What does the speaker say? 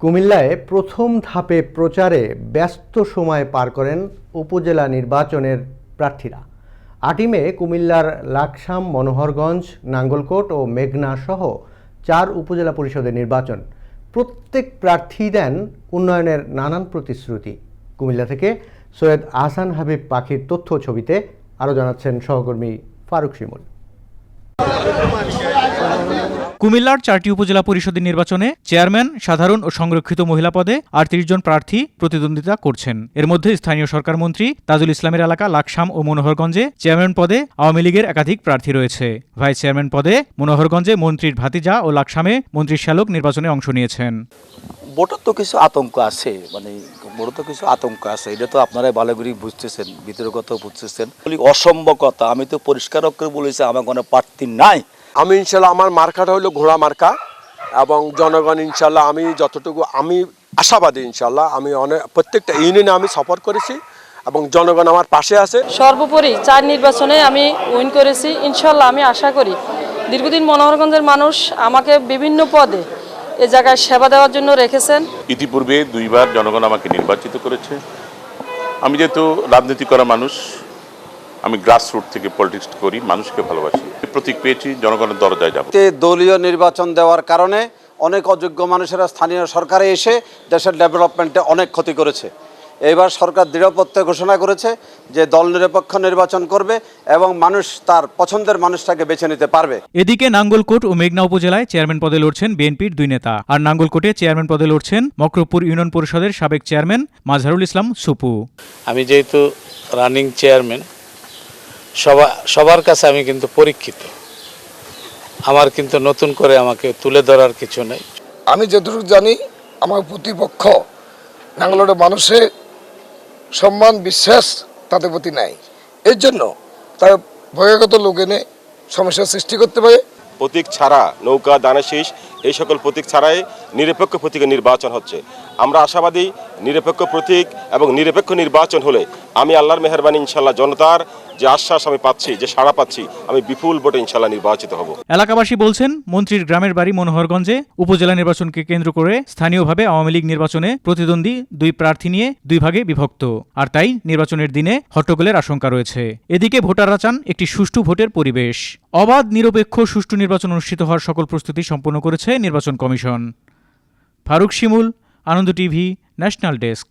কুমিল্লায় প্রথম ধাপে প্রচারে ব্যস্ত সময় পার করেন উপজেলা নির্বাচনের প্রার্থীরা। আটই মে কুমিল্লার লাকসাম, মনোহরগঞ্জ, নাঙ্গলকোট ও মেঘনা সহ চার উপজেলা পরিষদের নির্বাচন। প্রত্যেক প্রার্থী দেন উন্নয়নের নানান প্রতিশ্রুতি। কুমিল্লা থেকে সৈয়দ আহসান হাবিব পাখির তথ্য ছবিতে আরও জানাচ্ছেন সহকর্মী ফারুক শিমুল। কুমিল্লার চারটি উপজেলা পরিষদের নির্বাচনে চেয়ারম্যান, সাধারণ ও সংরক্ষিত মহিলা পদে আটত্রিশ জন প্রার্থী প্রতিদ্বন্দ্বিতা করছেন। এর মধ্যে স্থানীয় সরকার মন্ত্রী তাজুল ইসলামের এলাকা লাকসাম ও মনোহরগঞ্জে চেয়ারম্যান পদে আওয়ামী লীগের একাধিক প্রার্থী রয়েছে। ভাইস চেয়ারম্যান পদে মনোহরগঞ্জে মন্ত্রীর ভাতিজা ও লাকসামে মন্ত্রীর শ্যালক নির্বাচনে অংশ নিয়েছেন। ভোটের তো কিছু আতঙ্ক আছে মানে বড় তো কিছু আতঙ্ক আছে, এটা তো আপনারা ভালো করে বুঝতেছেন ভিতরে কথা বুঝতেছেন। কথা আমি তো পরিষ্কার করে বলেছি, আমার কোনো প্রার্থী নাই। আমি ইনশাল্লাহ আমার মার্কাটা হলো ঘোড়া মার্কা এবং জনগণ ইনশাল্লাহ আমি যতটুকু আমি আশাবাদী ইনশাল্লাহ আমি অনেক প্রত্যেকটা ইউনিয়নে আমি সফর করেছি এবং জনগণ আমার পাশে আছে। সর্বোপরি চার নির্বাচনে আমি উইন করেছি ইনশাল্লাহ আমি আশা করি। দীর্ঘদিন মনোহরগঞ্জের মানুষ আমাকে বিভিন্ন পদে এ জায়গায় সেবা দেওয়ার জন্য রেখেছেন। ইতিপূর্বে দুইবার জনগণ আমাকে নির্বাচিত করেছে। আমি যেহেতু রাজনীতি করা মানুষ আমি গ্রাসরুট থেকে পলিটিক্স করি মানুষকে ভালোবাসি। প্রতীক পেয়েছি জনগণের দরজায় যাব। দলীয় নির্বাচন দেওয়ার কারণে অনেক অযোগ্য মানুষেরা স্থানীয় সরকারে এসে দেশের ডেভেলপমেন্টে অনেক ক্ষতি করেছে। এবার সরকার দৃঢ়পত্রে ঘোষণা করেছে যে দল নিরপেক্ষ নির্বাচন করবে এবং মানুষ তার পছন্দের মানুষটাকে বেছে নিতে পারবে। এদিকে নাঙ্গলকোট ও মেঘনা উপজেলায় চেয়ারম্যান পদে লড়ছেন বিএনপির দুই নেতা। আর নাঙ্গলকোটে চেয়ারম্যান পদে লড়ছেন মকরপুর ইউনিয়ন পরিষদের সাবেক চেয়ারম্যান মাজহারুল ইসলাম সুপু। আমি যেহেতু রানিং চেয়ারম্যান সবা সবার কাছে আমি কিন্তু পরীক্ষিত। আমার কিন্তু নতুন করে আমাকে তুলে ধরার কিছু নেই। আমি যতটুকু জানি আমার প্রতিপক্ষ নাঙ্গলোরের মানুষের সম্মান বিশ্বাস তাদের প্রতি নাই। এর জন্য তার বহিরাগত লোক এনে সমস্যার সৃষ্টি করতে পারে। প্রতীক ছাড়া নৌকা দানাশীষ এই সকল প্রতীক ছাড়াই নিরপেক্ষ প্রতীকের নির্বাচন হচ্ছে। আমরা আশাবাদী নিরপেক্ষ প্রতীক এবং নিরপেক্ষ নির্বাচন হলে আমি আল্লাহর মেহরবানি ইনশাল্লাহ জনতার যে আশ্বাস আমি পাচ্ছি, যে সাড়া পাচ্ছি, আমি বিপুল ভোটে ইনশাল্লাহ নির্বাচিত হব। এলাকাবাসী বলছেন, মন্ত্রীর গ্রামের বাড়ি মনোহরগঞ্জে উপজেলা নির্বাচনকে কেন্দ্র করে স্থানীয়ভাবে আওয়ামী লীগ নির্বাচনে প্রতিদ্বন্দ্বী দুই প্রার্থী নিয়ে দুই ভাগে বিভক্ত। আর তাই নির্বাচনের দিনে হট্টগোলের আশঙ্কা রয়েছে। এদিকে ভোটাররা চান একটি সুষ্ঠু ভোটের পরিবেশ। অবাধ, নিরপেক্ষ, সুষ্ঠু নির্বাচন অনুষ্ঠিত হওয়ার সকল প্রস্তুতি সম্পন্ন করেছে নির্বাচন commission. Faruk Shimul, Ananda TV, national desk.